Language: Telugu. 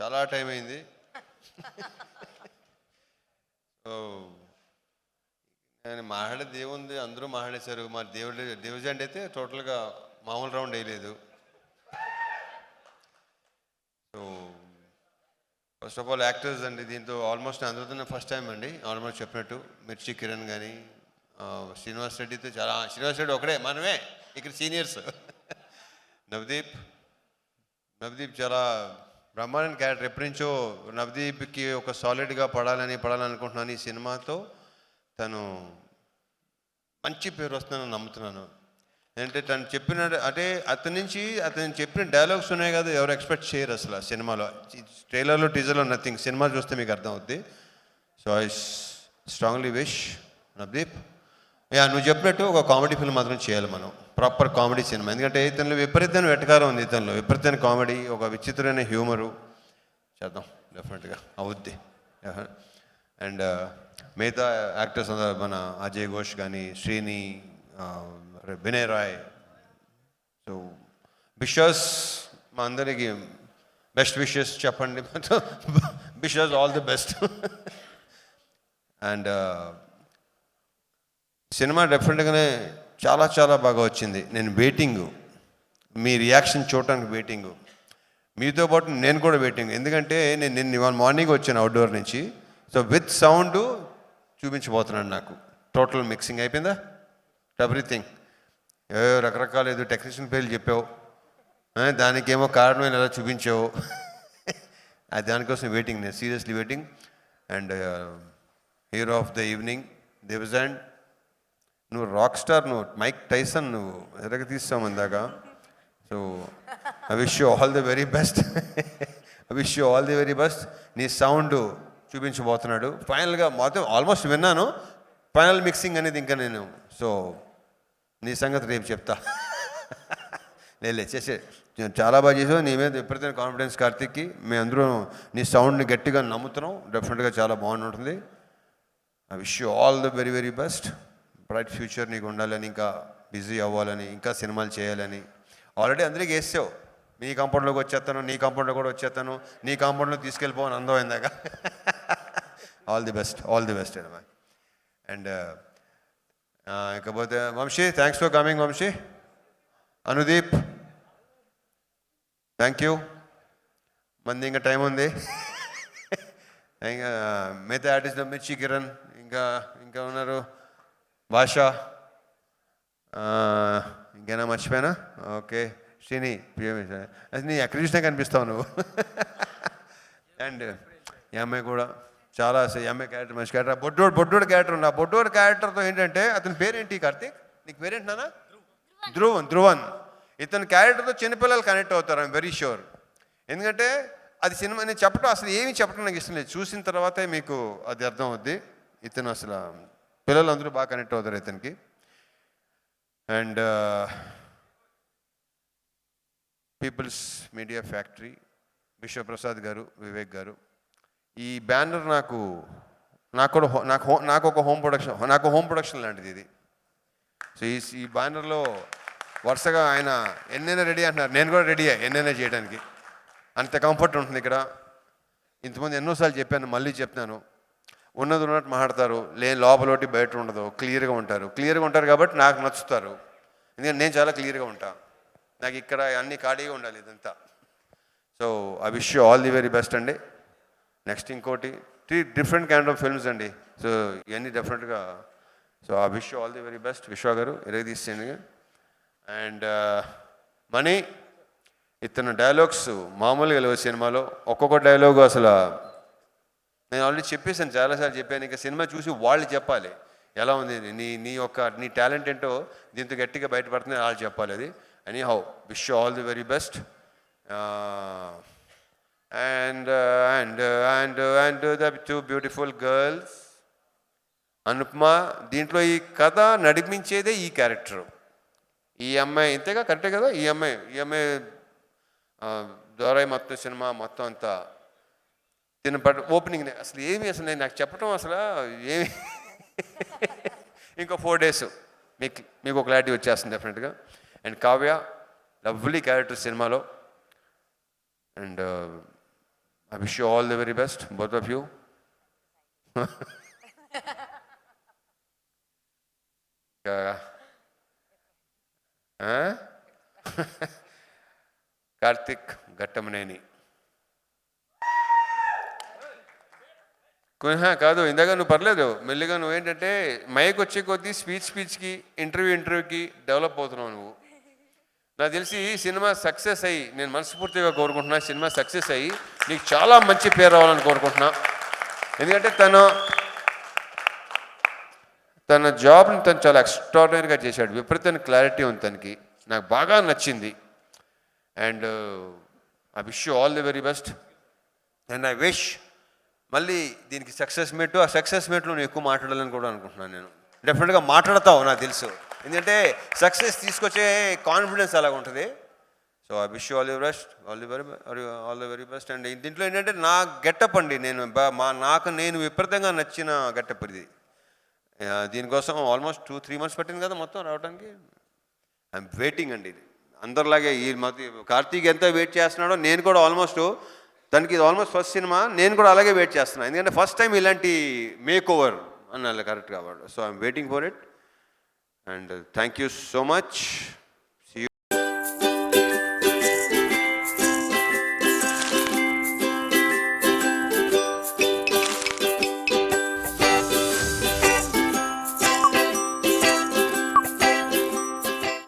చాలా టైం అయింది. నేను మాట్లాడేది దేవుంది అందరూ మాట్లాడేశారు. మా దేవుడి డివిజన్ అయితే టోటల్గా మామూలు రౌండ్ వేయలేదు. So first of all actors అండి దీంతో ఆల్మోస్ట్ అందరితో ఫస్ట్ టైం అండి. ఆల్మోస్ట్ చెప్పినట్టు మిర్చి కిరణ్ కానీ శ్రీనివాస్ రెడ్డితో చాలా శ్రీనివాస్ రెడ్డి ఒకడే మనమే ఇక్కడ సీనియర్స్ నవదీప్ నవదీప్ చాలా బ్రహ్మాండ క్యారెక్టర్ ఎప్పటి నుంచో నవదీప్కి ఒక సాలిడ్గా పడాలని పడాలనుకుంటున్నాను ఈ సినిమాతో తను మంచి పేరు వస్తుందని నమ్ముతున్నాను. అంటే తను చెప్పిన అంటే అతని నుంచి అతను చెప్పిన డైలాగ్స్ ఉన్నాయి కదా ఎవరు ఎక్స్పెక్ట్ చేయరు అసలు ఆ సినిమాలో. ట్రైలర్లో టీజర్లో నథింగ్ సినిమా చూస్తే మీకు అర్థం అవుద్ది. So I strongly wish Navdeep yeah నువ్వు చెప్పినట్టు ఒక కామెడీ ఫిల్మ్ మాత్రం చేయాలి మనం. ప్రాపర్ కామెడీ సినిమా. ఎందుకంటే ఇతనిలో విపరీతమైన వెటకారం ఉంది ఇతనిలో. విపరీతమైన కామెడీ ఒక విచిత్రమైన హ్యూమరు. చేద్దాం డెఫినెట్గా అవుద్ది. అండ్ uh, మిగతా యాక్టర్స్ అందరూ మన అజయ్ ఘోష్ కానీ Srini um, Vinay Rai. So wishes మా అందరికి బెస్ట్ విషెస్ చెప్పండి. Wishes all the best and cinema డెఫినెట్గానే చాలా చాలా బాగా వచ్చింది. నేను వెయిటింగ్. మీ రియాక్షన్ చూడటానికి వెయిటింగ్. మీతో పాటు నేను కూడా వెయిటింగ్. ఎందుకంటే నేను నిన్న ఇవాళ మార్నింగ్ వచ్చాను అవుట్డోర్ నుంచి. సో విత్ సౌండ్ చూపించబోతున్నాను నాకు. టోటల్ మిక్సింగ్ అయిపోయిందా? ఎవ్రీథింగ్. ఏ రకరకాల ఏదో టెక్నీషియన్ పేర్లు చెప్పావు. దానికేమో కారణం ఎలా చూపించావు? అది దానికోసం వెయిటింగ్. నేను seriously waiting. And hero of the evening దేవజాండ్ నువ్వు రాక్ స్టార్ నువ్వు మైక్ టైసన్ నువ్వు ఎదగ తీస్తావు అందాక so I wish you all the very best I wish you all the very best నీ సౌండ్ చూపించబోతున్నాడు. ఫైనల్గా మొత్తం ఆల్మోస్ట్ విన్నాను. ఫైనల్ మిక్సింగ్ అనేది ఇంకా నేను సో నీ సంగతి రేపు చెప్తా. లేదు చేసే చాలా బాగా చేసావు నీ మీద విపరీతమైన కాన్ఫిడెన్స్ కార్తీక్కి. మేము అందరూ నీ సౌండ్ని గట్టిగా నమ్ముతున్నాం. డెఫినెట్గా చాలా బాగుంటుంది. I wish you all the very very best bright future నీకు ఉండాలని ఇంకా బిజీ అవ్వాలని ఇంకా సినిమాలు చేయాలని. ఆల్రెడీ అందరికీ వేసావు. నీ కాంపౌండ్లోకి వచ్చేస్తాను నీ కాంపౌండ్లో కూడా వచ్చేస్తాను నీ కాంపౌండ్లో తీసుకెళ్ళిపోవని అందం అయిందాక all the best all the best అండి అండ్ ఇకపోతే Vamsi thanks for coming Vamsi. Anudeep thank you మంది ఇంకా టైం ఉంది. ఇంకా మిగతా ఆర్టిస్ట్ మిర్చి కిరణ్ ఇంకా ఇంకా ఉన్నారు. భాష eh, ఇంకేనా మర్చిపోయానా? ఓకే. శ్రీని ప్రియమి నీ ఎక్కడ చూసినా కనిపిస్తావు నువ్వు. అండ్ ఈ అమ్మాయి కూడా చాలా అసలు క్యారెక్టర్ మంచి క్యారెక్టర్. బొడ్డోడు బొడ్డోడు క్యారెక్టర్ ఉంది ఆ బొడ్డోడు క్యారెక్టర్తో ఏంటంటే అతని పేరేంటి కార్తీక్? నీకు పేరేంటి నాన్న? ధ్రువన్. ధ్రువన్. ఇతని క్యారెక్టర్తో చిన్నపిల్లలు కనెక్ట్ అవుతారు ఐమ్ వెరీ షూర్ ఎందుకంటే అది సినిమా నేను చెప్పడం అసలు ఏమీ చెప్పడం నాకు ఇష్టం లేదు. చూసిన తర్వాతే మీకు అది అర్థం అవుద్ది ఇతను అసలు పిల్లలు అందరూ బాగా కనెక్ట్ అవుతారు ఇతనికి. And people's media factory Vishwaprasad garu Vivek garu. ఈ బ్యానర్ నాకు నాకు కూడా నాకు హో- నాకు ఒక హోమ్ ప్రొడక్షన్ నాకు హోమ్ ప్రొడక్షన్ లాంటిది ఇది. సో ఈ ఈ బ్యానర్లో వరుసగా ఆయన ఎన్నైనా రెడీ అంటున్నారు. నేను కూడా రెడీ ఎన్నైనా చేయడానికి. అంత కంఫర్ట్ ఉంటుంది ఇక్కడ. ఇంతమంది ఎన్నోసార్లు చెప్పాను మళ్ళీ చెప్తాను. ఉన్నది ఉన్నట్టు మాట్లాడతారు. లేని లోపలోటి బయట ఉండదు. క్లియర్గా ఉంటారు. క్లియర్గా ఉంటారు కాబట్టి నాకు నచ్చుతారు. ఎందుకంటే నేను చాలా క్లియర్గా ఉంటా. నాకు ఇక్కడ అన్ని ఖాళీగా ఉండాలి ఇదంతా. So I wish you all the very best అండి. నెక్స్ట్ ఇంకోటి three different kind of films అండి. సో ఇవన్నీ డెఫినెట్గా so I wish you all the very best. Vishwa garu ఇరవై తీసేయండి అండ్ మనీ ఇతను డైలాగ్స్ మామూలుగా లేవు సినిమాలో. ఒక్కొక్క డైలాగు అసలు నేను ఆల్రెడీ చెప్పేసాను చాలాసార్లు చెప్పాను. ఇంకా సినిమా చూసి వాళ్ళు చెప్పాలి. ఎలా ఉంది? నీ నీ యొక్క నీ టాలెంట్ ఏంటో దీంతో గట్టిగా బయటపడుతుంది వాళ్ళు చెప్పాలి అది. Anyhow wish all the very best and and and and the two beautiful girls Anupama దీంట్లో ఈ కథ నడిపించేదే ఈ క్యారెక్టర్ ఈ అమ్మాయి ఇంతేగా? కరెక్టే కదా? ఈ అమ్మాయి ఈ అమ్మాయి uh, ద్వారా మొత్తం సినిమా మొత్తం అంతా. తిన బట్ ఓపెనింగ్ అసలు ఏమి అసలు నేను నాకు చెప్పడం అసలు ఏమి ఇంకో ఫోర్ డేస్ మీకు మీకు ఒక క్లారిటీ వచ్చేస్తుంది డెఫినెట్గా అండ్ కావ్య లవ్లీ క్యారెక్టర్ సినిమాలో. And I wish you all the very best both of you Karthik Ghattamaneni కాదు ఇందాక నువ్వు పర్లేదు. మెల్లిగా నువ్వేంటంటే మైక్ వచ్చే కొద్దీ స్పీచ్ స్పీచ్కి ఇంటర్వ్యూ ఇంటర్వ్యూకి డెవలప్ అవుతున్నావు నువ్వు. నాకు తెలిసి ఈ సినిమా సక్సెస్ అయ్యి నేను మనస్ఫూర్తిగా కోరుకుంటున్నా సినిమా సక్సెస్ అయ్యి నీకు చాలా మంచి పేరు రావాలని కోరుకుంటున్నా. ఎందుకంటే తను తన జాబ్ని తను చాలా ఎక్స్ట్రాడినరీగా చేశాడు. విపరీతమైన క్లారిటీ ఉంది తనకి. నాకు బాగా నచ్చింది. And I wish you all the very best and I wish మళ్ళీ దీనికి సక్సెస్ మీట్ ఆ సక్సెస్ మీట్లో నువ్వు ఎక్కువ మాట్లాడాలని కూడా అనుకుంటున్నాను నేను. డెఫినెట్గా మాట్లాడతావు నాకు తెలుసు. ఎందుకంటే సక్సెస్ తీసుకొచ్చే కాన్ఫిడెన్స్ అలాగ ఉంటుంది. So I wish all the best all the very all the very best and దీంట్లో ఏంటంటే నా గెటప్ అండి నేను మా నాకు నేను విపరీతంగా నచ్చిన గెటప్ ఇది. దీనికోసం ఆల్మోస్ట్ టూ త్రీ మంత్స్ పట్టింది కదా మొత్తం రావడానికి ఐఎమ్ వెయిటింగ్ అండి ఇది. అందరిలాగే ఈ మధ్య కార్తీక్ ఎంత వెయిట్ చేస్తున్నాడో నేను కూడా ఆల్మోస్ట్ తనకి ఇది ఆల్మోస్ట్ ఫస్ట్ సినిమా నేను కూడా అలాగే వెయిట్ చేస్తున్నాను ఎందుకంటే ఫస్ట్ టైం ఇలాంటి మేక్ ఓవర్ అన్నాలి కరెక్ట్ కాబట్టి so I'm waiting for it and thank you so much